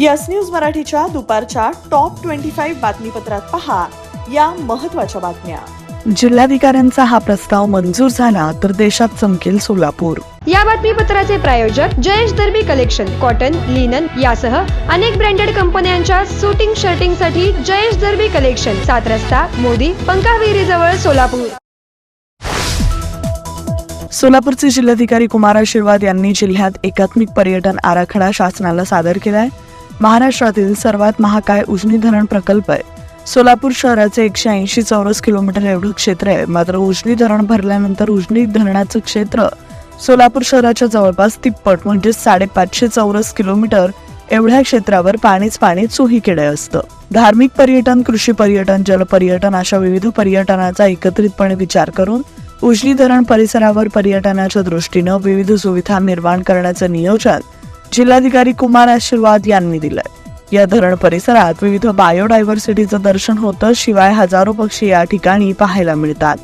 Yes news मराठीच्या दुपारच्या top twenty five बातमीपत्रात पहा या महत्त्वाच्या बातम्या. जिल्हाधिकाऱ्यांचा हा प्रस्ताव मंजूर झाला तर देशात चमकेल सोलापूर. या बातमीपत्राचे प्रायोजक Jayesh Darbi collection cotton linen यासह अनेक ब्रँडेड कंपन्यांच्या सुटिंग शर्टिंगसाठी जयेश दर्बी कलेक्शन सात रस्ता मोदी पंकाविरी जवळ सोलापूर. सोलापूरचे जिल्हाधिकारी कुमार आशीर्वाद यांनी जिल्ह्यात एकात्मिक पर्यटन आराखडा शासनाला सादर केलाय. महाराष्ट्रातील सर्वात महाकाय उजनी धरण प्रकल्प आहे. सोलापूर शहराचे एकशे ऐंशी चौरस किलोमीटर एवढं क्षेत्र आहे. मात्र उजनी धरण भरल्यानंतर उजनी धरणाचं क्षेत्र सोलापूर शहराच्या जवळपास तिप्पट म्हणजे साडेपाचशे चौरस किलोमीटर एवढ्या क्षेत्रावर पाणीच पाणी चोहीकडे असतं. धार्मिक पर्यटन कृषी पर्यटन जलपर्यटन अशा विविध पर्यटनाचा एकत्रितपणे विचार करून उजनी धरण परिसरावर पर्यटनाच्या दृष्टीनं विविध सुविधा निर्माण करण्याचं नियोजन जिल्हाधिकारी कुमार आशीर्वाद यांनी दिलंय. या धरण परिसरात विविध बायोडायव्हर्सिटीचं दर्शन होतं शिवाय हजारो पक्षी या ठिकाणी पाहायला मिळतात.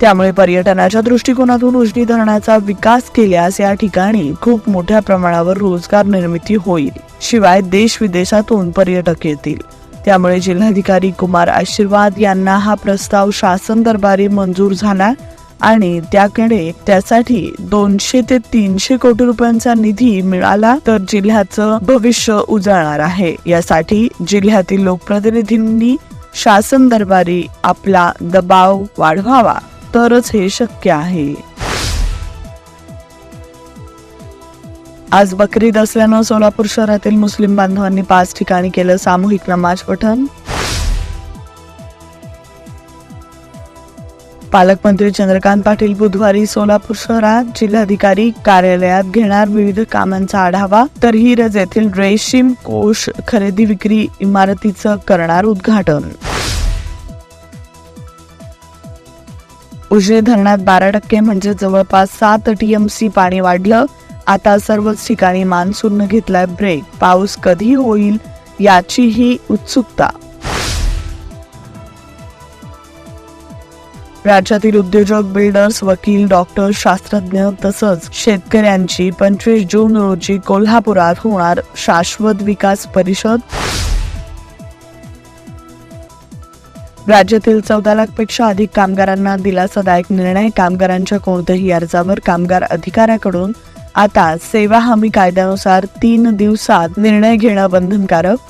त्यामुळे पर्यटनाच्या दृष्टिकोनातून उजनी धरणाचा विकास केल्यास या ठिकाणी खूप मोठ्या प्रमाणावर रोजगार निर्मिती होईल. शिवाय देश विदेशातून पर्यटक येतील. त्यामुळे जिल्हाधिकारी कुमार आशीर्वाद यांना हा प्रस्ताव शासन दरबारी मंजूर झाला. आणि त्याकडे त्यासाठी दोनशे ते तीनशे कोटी रुपयांचा निधी मिळाला तर जिल्ह्याचं भविष्य उजळणार आहे. यासाठी जिल्ह्यातील लोकप्रतिनिधींनी शासन दरबारी आपला दबाव वाढवावा. तरच हे शक्य आहे. आज बकरीद असल्यानं सोलापूर शहरातील मुस्लिम बांधवांनी पाच ठिकाणी केलं सामूहिक नमाज पठण. पालकमंत्री चंद्रकांत पाटील बुधवारी सोलापूर शहरात जिल्हाधिकारी कार्यालयात घेणार विविध कामांचा आढावा. तर हिरज येथील रेशीम कोष खरेदी विक्री इमारतीचं करणार उद्घाटन. उजनी धरणात बारा टक्के म्हणजे जवळपास सात टीएमसी पाणी वाढलं. आता सर्वच ठिकाणी मान्सूननं घेतलाय ब्रेक. पाऊस कधी होईल याचीही उत्सुकता. राज्यातील उद्योजक बिल्डर्स वकील डॉक्टर शास्त्रज्ञ तसंच शेतकऱ्यांची पंचवीस जून रोजी कोल्हापुरात होणार शाश्वत विकास परिषद. राज्यातील चौदा लाखपेक्षा अधिक कामगारांना दिलासादायक निर्णय. कामगारांच्या कोणत्याही अर्जावर कामगार अधिकाऱ्याकडून आता सेवा हमी कायद्यानुसार तीन दिवसात निर्णय घेणं बंधनकारक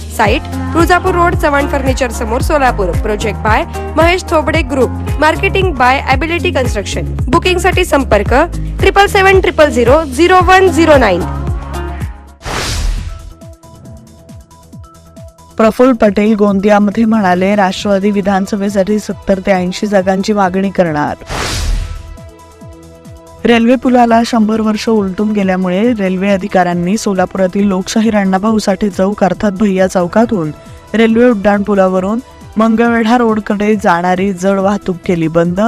Site Tuljapur road Chavan furniture समोर Solapur. Project by Mahesh Thobade group marketing by ability construction बुकिंगसाठी संपर्क triple seven triple zero zero one zero nine Praful Patel गोंदियामध्ये म्हणाले राष्ट्रवादी विधानसभेसाठी सत्तर ते ऐंशी जागांची मागणी करणार. रेल्वे पुलाला शंभर वर्ष उलटून गेल्यामुळे रेल्वे अधिकाऱ्यांनी सोलापुरातील लोकशाही अण्णाभाऊ साठे चौक अर्थात भैया चौकातून रेल्वे उड्डाण पुलावरून मंगळवेढा रोडकडे जाणारी जड वाहतूक केली बंद.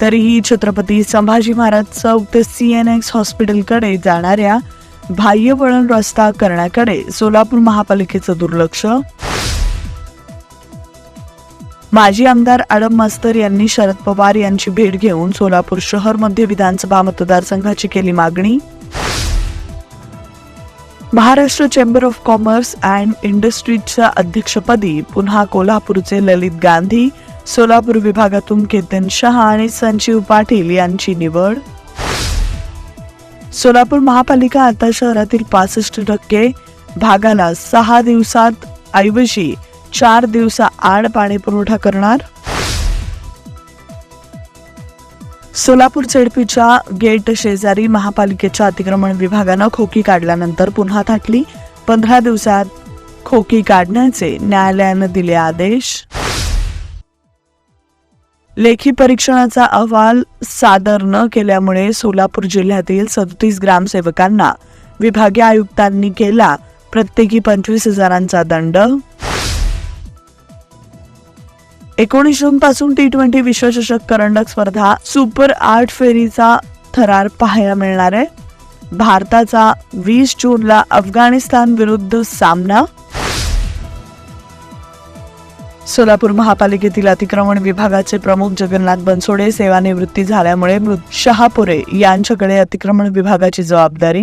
तरीही छत्रपती संभाजी महाराज चौक ते सी एन एक्स हॉस्पिटलकडे जाणाऱ्या बाह्य वळण रस्ता करण्याकडे सोलापूर महापालिकेचं दुर्लक्ष माजी आमदार आडम मास्तर यांनी शरद पवार यांची भेट घेऊन सोलापूर शहर मध्य विधानसभा मतदारसंघाची केली मागणी. Maharashtra chamber of commerce and इंडस्ट्रीजच्या अध्यक्षपदी पुन्हा कोल्हापूरचे ललित गांधी सोलापूर विभागातून केतन शहा आणि संजीव पाटील यांची निवड. सोलापूर महापालिका आता शहरातील पासष्ट टक्के भागाला सहा दिवसात ऐवजी चार दिवसा आड पाणी पुरवठा करणार. सोलापूर चेडपीच्या गेट शेजारी महापालिकेच्या अतिक्रमण विभागानं खोकी काढल्यानंतर पुन्हा थाटली. पंधरा दिवसात खोकी काढण्याचे न्यायालयानं दिले आदेश. लेखी परीक्षणाचा अहवाल सादर न केल्यामुळे सोलापूर जिल्ह्यातील सदतीस ग्रामसेवकांना विभागीय आयुक्तांनी केला प्रत्येकी पंचवीस हजारांचा दंड. एकोणीस जून पासून टी ट्वेंटी विश्वचषक करंडक स्पर्धा सुपर आठ फेरीचा थरार पाहायला मिळणार आहे. भारताचा वीस जूनला अफगाणिस्तान विरुद्ध सामना. सोलापूर महापालिकेतील अतिक्रमण विभागाचे प्रमुख जगन्नाथ बनसोडे सेवानिवृत्ती झाल्यामुळे मृत शहापुरे यांच्याकडे अतिक्रमण विभागाची जबाबदारी.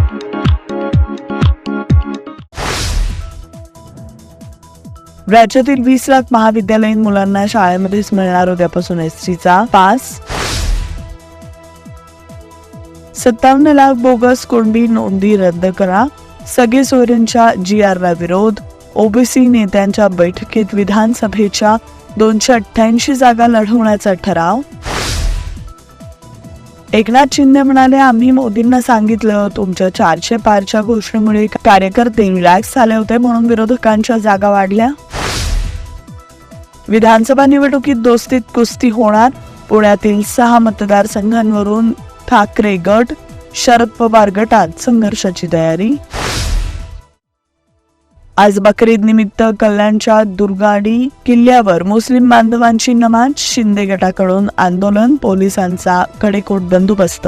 राज्यातील वीस लाख महाविद्यालयीन मुलांना शाळेमध्येच मिळणार उद्यापासून एसटीचा पास. सत्तावन्न लाख बोगस कोंडी नोंदी रद्द करा. सगळे सोयऱ्यांच्या जी आरला विरोध. ओबीसी नेत्यांच्या बैठकीत विधानसभेच्या दोनशे अठ्ठ्याऐंशी जागा लढवण्याचा ठराव. एकनाथ शिंदे म्हणाले आम्ही मोदींना सांगितलं तुमच्या चारशे पारच्या घोषणेमुळे कार्यकर्ते रिलॅक्स झाले होते म्हणून विरोधकांच्या जागा वाढल्या. विधानसभा निवडणुकीत दोस्तीत कुस्ती होणार. पुण्यातील सहा मतदारसंघांवरून ठाकरे गट शरद पवार गटात संघर्षाची तयारी. आज बकरीद निमित्त कल्याणच्या दुर्गाडी किल्ल्यावर मुस्लिम बांधवांची नमाज शिंदे गटाकडून आंदोलन पोलिसांचा कडेकोट बंदोबस्त.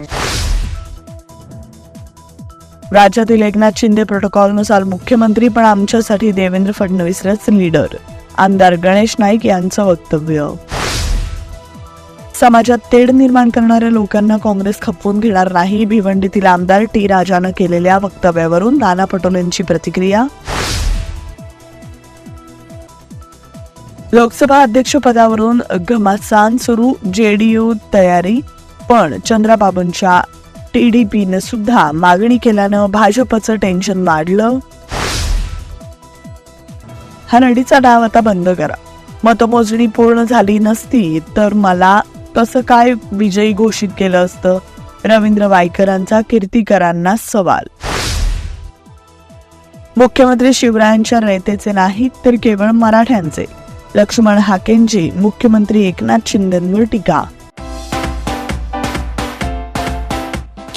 राज्यातील एकनाथ शिंदे प्रोटोकॉलनुसार मुख्यमंत्री पण आमच्यासाठी देवेंद्र फडणवीसच लीडर. आमदार गणेश नाईक यांचं वक्तव्य. समाजात तेढ निर्माण करणाऱ्या लोकांना काँग्रेस खपवून घेणार नाही भिवंडीतील आमदार टी राजानं केलेल्या वक्तव्यावरून नाना पटोलेंची प्रतिक्रिया. लोकसभा अध्यक्षपदावरून घमासान सुरू जेडीयू तयारी पण चंद्राबाबूंच्या टीडीपीनं सुद्धा मागणी केल्यानं भाजपचं टेन्शन वाढलं. हा नडीचा डाव आता बंद करा. मतमोजणी पूर्ण झाली नसती तर मला कसं काय विजयी घोषित केलं असतं? रवींद्र वायकरांचा कीर्तीकरांना सवाल. मुख्यमंत्री शिवरायांच्या नेतेचे नाहीत तर केवळ मराठ्यांचे. लक्ष्मण हाकेंची मुख्यमंत्री एकनाथ शिंदेंवर टीका.